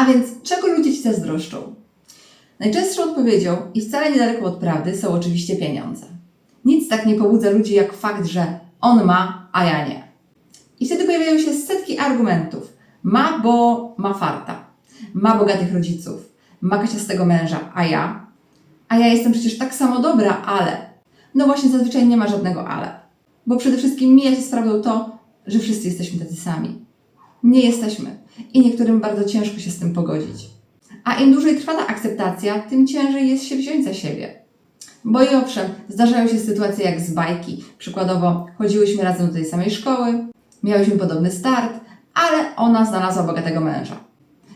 A więc czego ludzie Ci zazdroszczą? Najczęstszą odpowiedzią i wcale niedaleko od prawdy są oczywiście pieniądze. Nic tak nie pobudza ludzi jak fakt, że on ma, a ja nie. I wtedy pojawiają się setki argumentów. Ma, bo ma farta. Ma bogatych rodziców. Ma kaciastego męża, a ja? A ja jestem przecież tak samo dobra, ale. No właśnie, zazwyczaj nie ma żadnego ale. Bo przede wszystkim mija się z prawdą to, że wszyscy jesteśmy tacy sami. Nie jesteśmy. I niektórym bardzo ciężko się z tym pogodzić. A im dłużej trwa ta akceptacja, tym ciężej jest się wziąć za siebie. Bo i owszem, zdarzają się sytuacje jak z bajki. Przykładowo, chodziłyśmy razem do tej samej szkoły, miałyśmy podobny start, ale ona znalazła bogatego męża.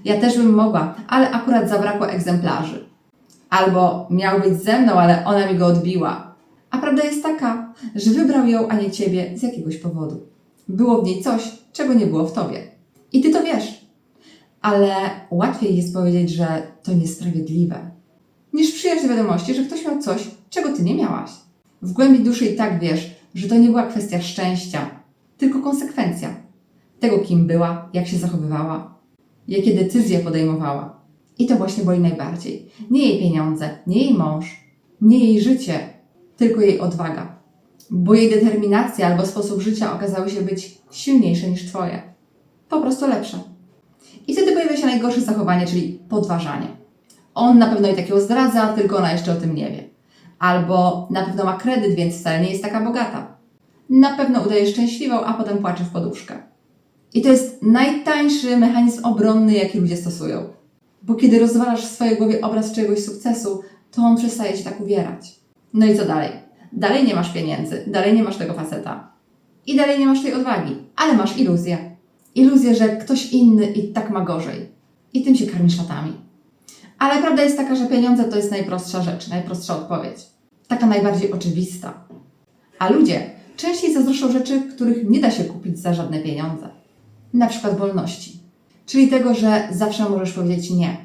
Ja też bym mogła, ale akurat zabrakło egzemplarzy. Albo miał być ze mną, ale ona mi go odbiła. A prawda jest taka, że wybrał ją, a nie ciebie z jakiegoś powodu. Było w niej coś, czego nie było w tobie. I ty to wiesz. Ale łatwiej jest powiedzieć, że to niesprawiedliwe, niż przyjąć do wiadomości, że ktoś miał coś, czego ty nie miałaś. W głębi duszy i tak wiesz, że to nie była kwestia szczęścia, tylko konsekwencja tego, kim była, jak się zachowywała, jakie decyzje podejmowała. I to właśnie boli najbardziej. Nie jej pieniądze, nie jej mąż, nie jej życie, tylko jej odwaga. Bo jej determinacja albo sposób życia okazały się być silniejsze niż Twoje. Po prostu lepsze. I wtedy pojawia się najgorsze zachowanie, czyli podważanie. On na pewno i tak ją zdradza, tylko ona jeszcze o tym nie wie. Albo na pewno ma kredyt, więc wcale nie jest taka bogata. Na pewno udaje szczęśliwą, a potem płacze w poduszkę. I to jest najtańszy mechanizm obronny, jaki ludzie stosują. Bo kiedy rozwalasz w swojej głowie obraz czyjegoś sukcesu, to on przestaje się tak uwierać. No i co dalej? Dalej nie masz pieniędzy, dalej nie masz tego faceta. I dalej nie masz tej odwagi, ale masz iluzję. Iluzję, że ktoś inny i tak ma gorzej. I tym się karmisz latami. Ale prawda jest taka, że pieniądze to jest najprostsza rzecz, najprostsza odpowiedź. Taka najbardziej oczywista. A ludzie częściej zazdroszczą rzeczy, których nie da się kupić za żadne pieniądze. Na przykład wolności. Czyli tego, że zawsze możesz powiedzieć nie.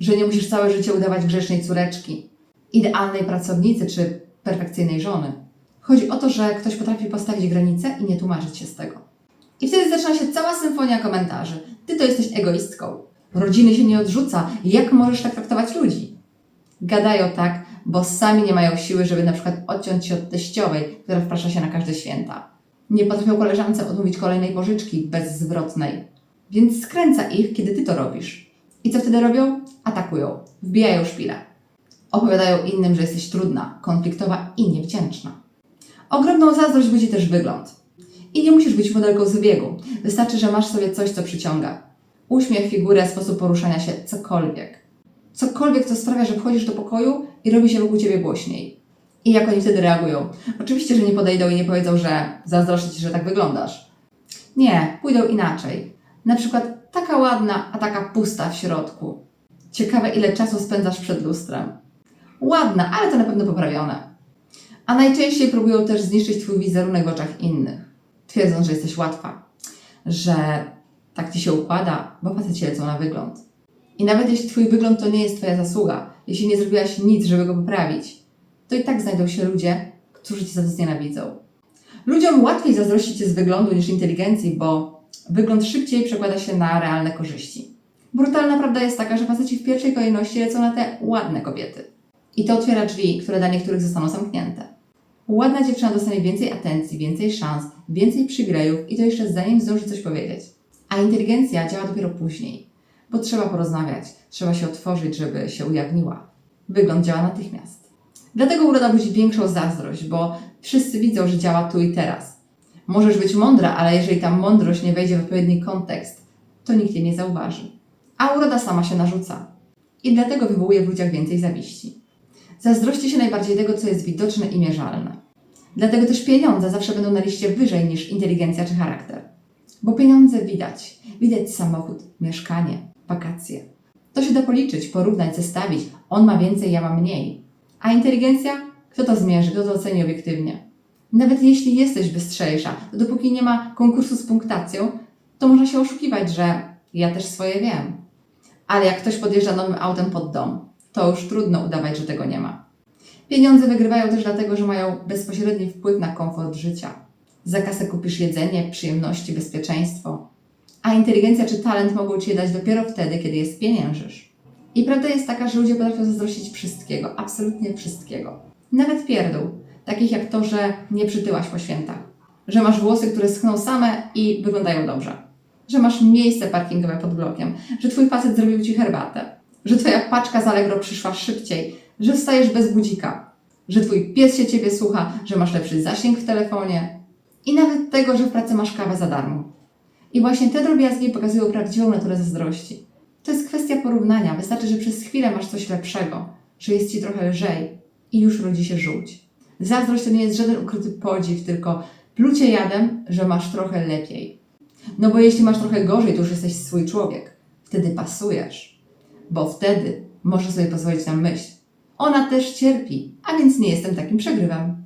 Że nie musisz całe życie udawać grzecznej córeczki, idealnej pracownicy czy perfekcyjnej żony. Chodzi o to, że ktoś potrafi postawić granice i nie tłumaczyć się z tego. I wtedy zaczyna się cała symfonia komentarzy. Ty to jesteś egoistką. Rodziny się nie odrzuca. Jak możesz tak traktować ludzi? Gadają tak, bo sami nie mają siły, żeby na przykład odciąć się od teściowej, która wprasza się na każde święta. Nie potrafią koleżance odmówić kolejnej pożyczki bezzwrotnej. Więc skręca ich, kiedy ty to robisz. I co wtedy robią? Atakują. Wbijają szpilę. Opowiadają innym, że jesteś trudna, konfliktowa i niewdzięczna. Ogromną zazdrość budzi też wygląd. I nie musisz być modelką z biegu. Wystarczy, że masz sobie coś, co przyciąga. Uśmiech, figurę, sposób poruszania się, cokolwiek. Cokolwiek, co sprawia, że wchodzisz do pokoju i robi się wokół ciebie głośniej. I jak oni wtedy reagują? Oczywiście, że nie podejdą i nie powiedzą, że zazdroszczę ci, że tak wyglądasz. Nie, pójdą inaczej. Na przykład taka ładna, a taka pusta w środku. Ciekawe, ile czasu spędzasz przed lustrem. Ładna, ale to na pewno poprawione. A najczęściej próbują też zniszczyć Twój wizerunek w oczach innych, twierdząc, że jesteś łatwa, że tak Ci się układa, bo faceci lecą na wygląd. I nawet jeśli Twój wygląd to nie jest Twoja zasługa, jeśli nie zrobiłaś nic, żeby go poprawić, to i tak znajdą się ludzie, którzy Cię za to znienawidzą. Ludziom łatwiej zazdrościć Cię z wyglądu niż inteligencji, bo wygląd szybciej przekłada się na realne korzyści. Brutalna prawda jest taka, że faceci w pierwszej kolejności lecą na te ładne kobiety. I to otwiera drzwi, które dla niektórych zostaną zamknięte. Ładna dziewczyna dostanie więcej atencji, więcej szans, więcej przywilejów i to jeszcze zanim zdąży coś powiedzieć. A inteligencja działa dopiero później, bo trzeba porozmawiać, trzeba się otworzyć, żeby się ujawniła. Wygląd działa natychmiast. Dlatego uroda budzi większą zazdrość, bo wszyscy widzą, że działa tu i teraz. Możesz być mądra, ale jeżeli ta mądrość nie wejdzie w odpowiedni kontekst, to nikt jej nie zauważy. A uroda sama się narzuca. I dlatego wywołuje w ludziach więcej zawiści. Zazdrości się najbardziej tego, co jest widoczne i mierzalne. Dlatego też pieniądze zawsze będą na liście wyżej niż inteligencja czy charakter. Bo pieniądze widać. Widać samochód, mieszkanie, wakacje. To się da policzyć, porównać, zestawić. On ma więcej, ja mam mniej. A inteligencja? Kto to zmierzy, kto to oceni obiektywnie? Nawet jeśli jesteś bystrzejsza, to dopóki nie ma konkursu z punktacją, to można się oszukiwać, że ja też swoje wiem. Ale jak ktoś podjeżdża nowym autem pod dom, to już trudno udawać, że tego nie ma. Pieniądze wygrywają też dlatego, że mają bezpośredni wpływ na komfort życia. Za kasę kupisz jedzenie, przyjemności, bezpieczeństwo. A inteligencja czy talent mogą ci je dać dopiero wtedy, kiedy je spieniężysz. I prawda jest taka, że ludzie potrafią zazdrościć wszystkiego, absolutnie wszystkiego. Nawet pierdół, takich jak to, że nie przytyłaś po świętach, że masz włosy, które schną same i wyglądają dobrze, że masz miejsce parkingowe pod blokiem, że twój facet zrobił ci herbatę, że twoja paczka z Allegro przyszła szybciej, że wstajesz bez budzika, że twój pies się ciebie słucha, że masz lepszy zasięg w telefonie i nawet tego, że w pracy masz kawę za darmo. I właśnie te drobiazgi pokazują prawdziwą naturę zazdrości. To jest kwestia porównania. Wystarczy, że przez chwilę masz coś lepszego, że jest ci trochę lżej i już rodzi się żółć. Zazdrość to nie jest żaden ukryty podziw, tylko plucie jadem, że masz trochę lepiej. No bo jeśli masz trochę gorzej, to już jesteś swój człowiek. Wtedy pasujesz. Bo wtedy możesz sobie pozwolić na myśl. Ona też cierpi, a więc nie jestem takim przegrywem.